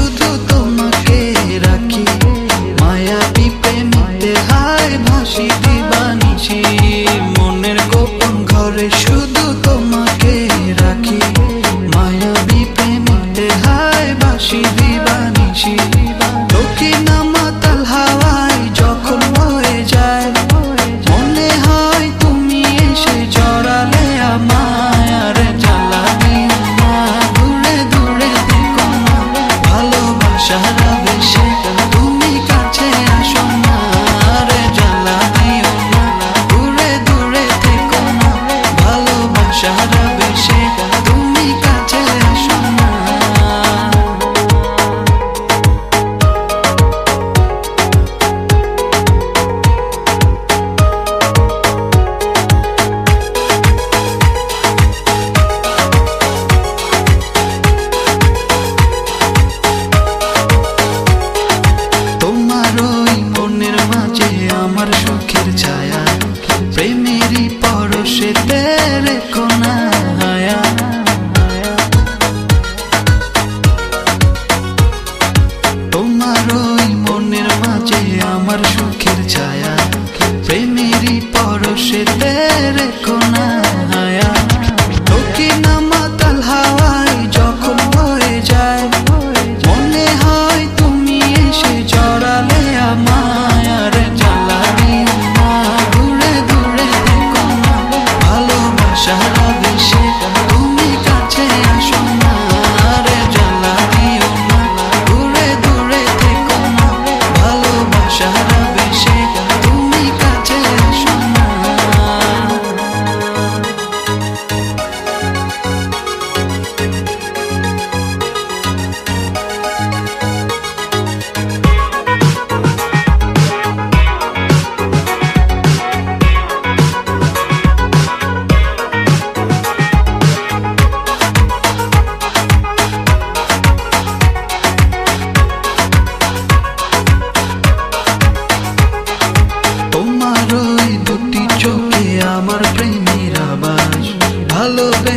শুধু তোমাকে রাখি। মায়া প্রেমিতে হায় ভাসি দিবানিছি মনের গোপন ঘরে শুধু তোমাকে রাখি। মায়া প্রেমিতে হায় ভাসি দিবানিছি দেখো তোমার ওই আমার সুখের ছায়া প্রেমেরই পরশে 자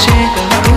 写的。